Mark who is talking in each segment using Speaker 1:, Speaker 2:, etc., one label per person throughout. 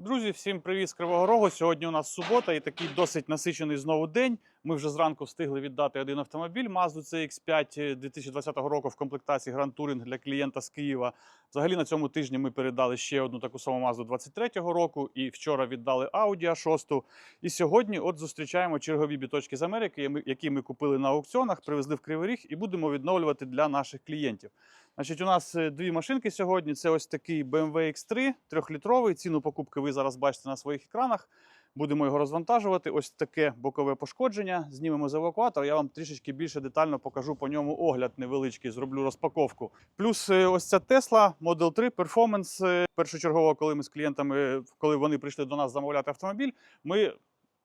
Speaker 1: Друзі, всім привіт з Кривого Рогу. Сьогодні у нас субота і такий досить насичений знову день. Ми вже зранку встигли віддати один автомобіль Mazda CX-5 2020 року в комплектації Grand Touring для клієнта з Києва. Взагалі на цьому тижні ми передали ще одну таку саму Mazda 23 року і вчора віддали Audi A6. І сьогодні от зустрічаємо чергові біточки з Америки, які ми купили на аукціонах, привезли в Кривий Ріг і будемо відновлювати для наших клієнтів. Значить, у нас е, дві машинки сьогодні. Це ось такий BMW X3 трьохлітровий. Ціну покупки ви зараз бачите на своїх екранах. Будемо його розвантажувати. Ось таке бокове пошкодження. Знімемо з евакуатора. Я вам трішечки більше детально покажу по ньому огляд невеличкий, зроблю розпаковку. Плюс е, ось ця Tesla Model 3 Performance. Е, Першочергово, коли ми з клієнтами, коли вони прийшли до нас замовляти автомобіль, ми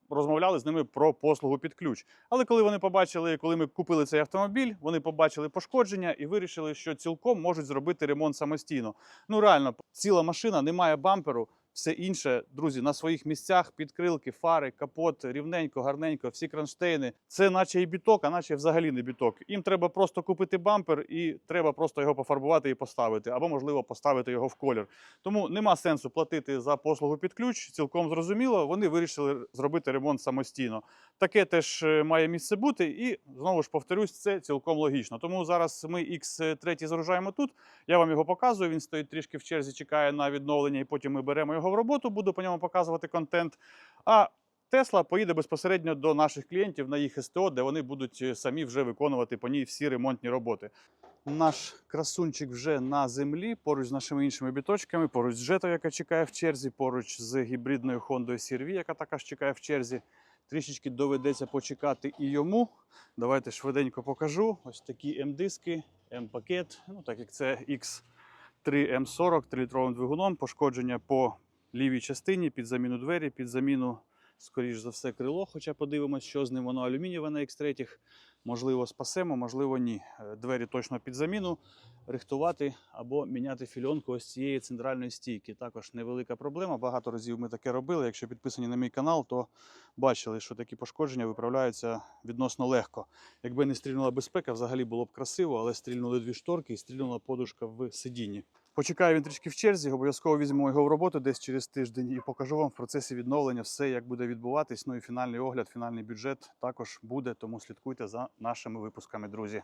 Speaker 1: розмовляли з ними про послугу під ключ. Але коли вони побачили, коли ми купили цей автомобіль, вони побачили пошкодження і вирішили, що цілком можуть зробити ремонт самостійно. Ну реально, ціла машина, немає бамперу. Все інше, друзі, на своїх місцях, підкрилки, фари, капот, рівненько, гарненько, всі кронштейни. Це наче і біток, а наче взагалі не біток. Їм треба просто купити бампер і треба просто його пофарбувати і поставити, або можливо поставити його в колір. Тому нема сенсу платити за послугу під ключ. Цілком зрозуміло. Вони вирішили зробити ремонт самостійно. Таке теж е, має місце бути, і знову ж повторюсь, це цілком логічно. Тому зараз ми X3 загружаємо тут. Я вам його показую. Він стоїть трішки в черзі, чекає на відновлення, і потім ми беремо його в роботу. Буду по ньому показувати контент. А Тесла поїде безпосередньо до наших клієнтів на їх СТО, де вони будуть е, самі вже виконувати по ній всі ремонтні роботи. Наш красунчик вже на землі, поруч з нашими іншими біточками, поруч з Жето, яка чекає в черзі, поруч з гібридною Honda CR-V, яка також чекає в черзі. Трішечки доведеться почекати і йому. Давайте швиденько покажу. Ось такі М-диски, М-пакет. Ну, так як це X3 М40 3-літровим двигуном, пошкодження по лівій частині під заміну двері, під заміну, скоріш за все, крило. Хоча подивимось, що з ним воно алюмінієве на X3. Можливо, спасемо, можливо, ні. Е, Двері точно під заміну. Рихтувати або міняти фільонку ось цієї центральної стійки. Також невелика проблема. Багато разів ми таке робили. Якщо підписані на мій канал, то бачили, що такі пошкодження виправляються відносно легко. Якби не стрільнула безпека, взагалі було б красиво, але стрільнули дві шторки і стрільнула подушка в сидінні. Почекаю він трішки в черзі, обов'язково візьму його в роботу десь через тиждень і покажу вам в процесі відновлення все, як буде відбуватись. Ну і фінальний огляд, фінальний бюджет також буде, тому слідкуйте за нашими випусками, друзі.